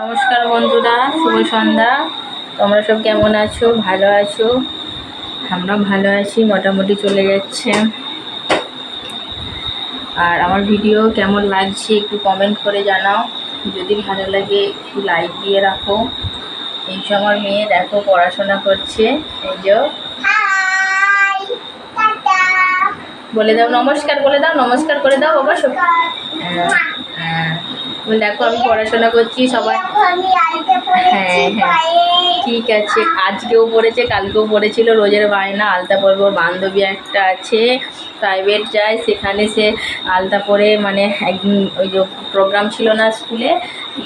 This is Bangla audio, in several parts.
নমস্কার বন্ধুরা শুভ সন্ধ্যা। তোমরা সব কেমন আছো? ভালো আছো? আমরা ভালো আছি মোটামুটি চলে যাচ্ছে। আর আমার ভিডিও কেমন লাগছে একটু কমেন্ট করে জানাও। যদি ভালো লাগে একটু লাইক দিয়ে রাখো। এই যে আমার মেয়ে দেখো পড়াশোনা করছে। এই যে বলে দাও নমস্কার বলে দাও নমস্কার করে দাও বাবা সব হ্যাঁ, হ্যাঁ। দেখো আমি পড়াশোনা করছি সবাই হ্যাঁ, হ্যাঁ। ঠিক আছে আজকেও পড়েছে কালকেও পড়েছিল রোজের বায়না আলতা পরবো বান্ধবী একটা আছে প্রাইভেট যায় সেখানে সে আলতা পরে মানে একদিন ওই যে প্রোগ্রাম ছিল না স্কুলে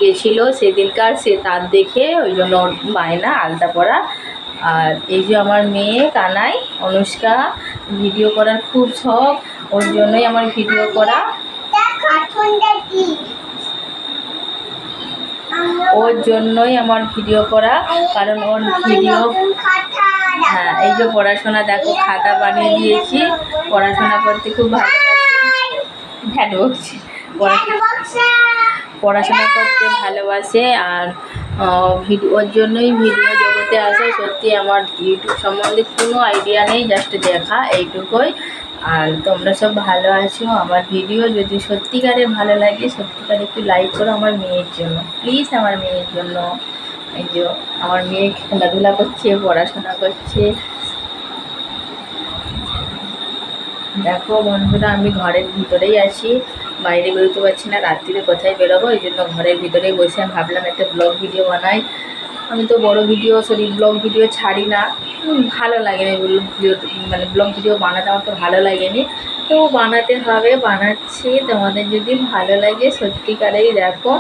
গেছিল সেদিনকার সে তার দেখে ওই জন্য বায়না আলতা পরা। আর এই যে আমার মেয়ে কানাই অনুষ্কা ভিডিও করার খুব শখ ওর জন্যই আমার ভিডিও করা। ওর জন্যই আমার ভিডিও করা, কারণ ওর ভিডিও হ্যাঁ এই যে পড়াশোনা, দেখো, খাতা বানিয়ে দিয়েছি। পড়াশোনা করতে খুব ভালো পড়াশোনা পড়াশোনা করতে ভালোবাসে, আর ভিডিও ওর জন্যই ভিডিও জগতে আসে সত্যি আমার ইউটিউব সম্বন্ধে কোনো আইডিয়া নেই জাস্ট দেখা এইটুকুই। আর তোমরা সব ভালো আছো আমার ভিডিও যদি সত্যিকারের ভালো লাগে, সত্যিকার একটু লাইক করো আমার মেয়ের জন্য। প্লিজ আমার মেয়ের জন্য। এই যে আমার মেয়ে খেলাধুলা করছে, পড়াশোনা করছে। দেখো বন্ধুরা, আমি ঘরের ভিতরেই আছি। বাইরে বেরোতে পারছি না রাত্রিরে কোথায় বেরোবো? এই জন্য ঘরের ভিতরেই বসে আমি ভাবলাম একটা ব্লগ ভিডিও বানাই। আমি তো বড় ভিডিও সরি ব্লগ ভিডিও ছাড়ি না। ভালো লাগে না ব্লগ ভিডিও মানে ব্লগ ভিডিও বানাতে আমার তো ভালো লাগেনি। তো বানাতে হবে, বানাচ্ছি। তোমাদের যদি ভালো লাগে সত্যিকারেই দেখো।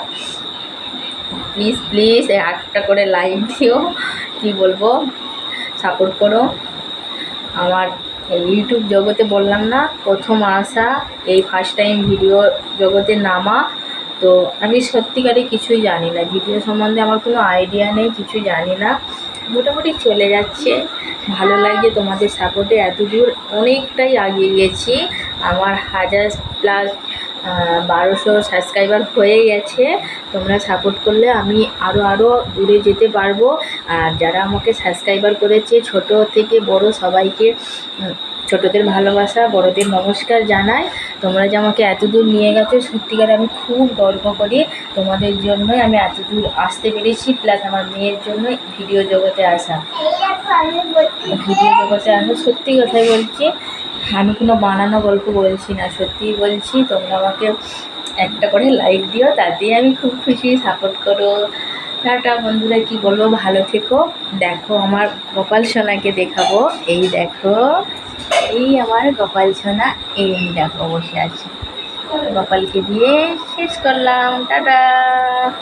প্লিজ প্লিজ একটা করে লাইক দিও। কি বলব? সাপোর্ট করো। আমার ইউটিউব জগতে বললাম না, প্রথম আসা, এই ফার্স্ট টাইম ভিডিও জগতে নামা। তো আমি সত্যিকারে কিছুই জানি না। ভিডিও সম্বন্ধে আমার কোনো আইডিয়া নেই কিছু জানি না। মোটামুটি চলে যাচ্ছে। ভালো লাগছে তোমাদের সাপোর্টে এত দূর অনেকটাই আগিয়ে গেছি। আমার হাজার প্লাস বারোশো সাবস্ক্রাইবার হয়ে গেছে। তোমরা সাপোর্ট করলে আমি আরও আরও দূরে যেতে পারব। আর যারা আমাকে সাবস্ক্রাইবার করেছে ছোট থেকে বড় সবাইকে ছোটদের ভালোবাসা বড়দের নমস্কার জানাই। তোমরা যে আমাকে এত দূর নিয়ে গেছো সত্যিকার আমি খুব গর্ব করি। তোমাদের জন্যই আমি এত দূর আসতে পেরেছি প্লাস আমার মেয়ের জন্য ভিডিও জগতে আসা। ভিডিও জগতে আসা সত্যি কথাই বলছি। আমি কোনো বানানো গল্প বলছি না, সত্যিই বলছি তোমরা আমাকে একটা করে লাইক দিও তাতেই আমি খুব খুশি সাপোর্ট করো। টাটা বন্ধুরা, কি বলব, ভালো থেকো। দেখো আমার গোপাল সোনাকে দেখাবো। এই দেখো, এই আমার গোপাল সোনা, এই দেখো বসে আছে। গোপালকে দিয়ে শেষ করলাম। টাটা!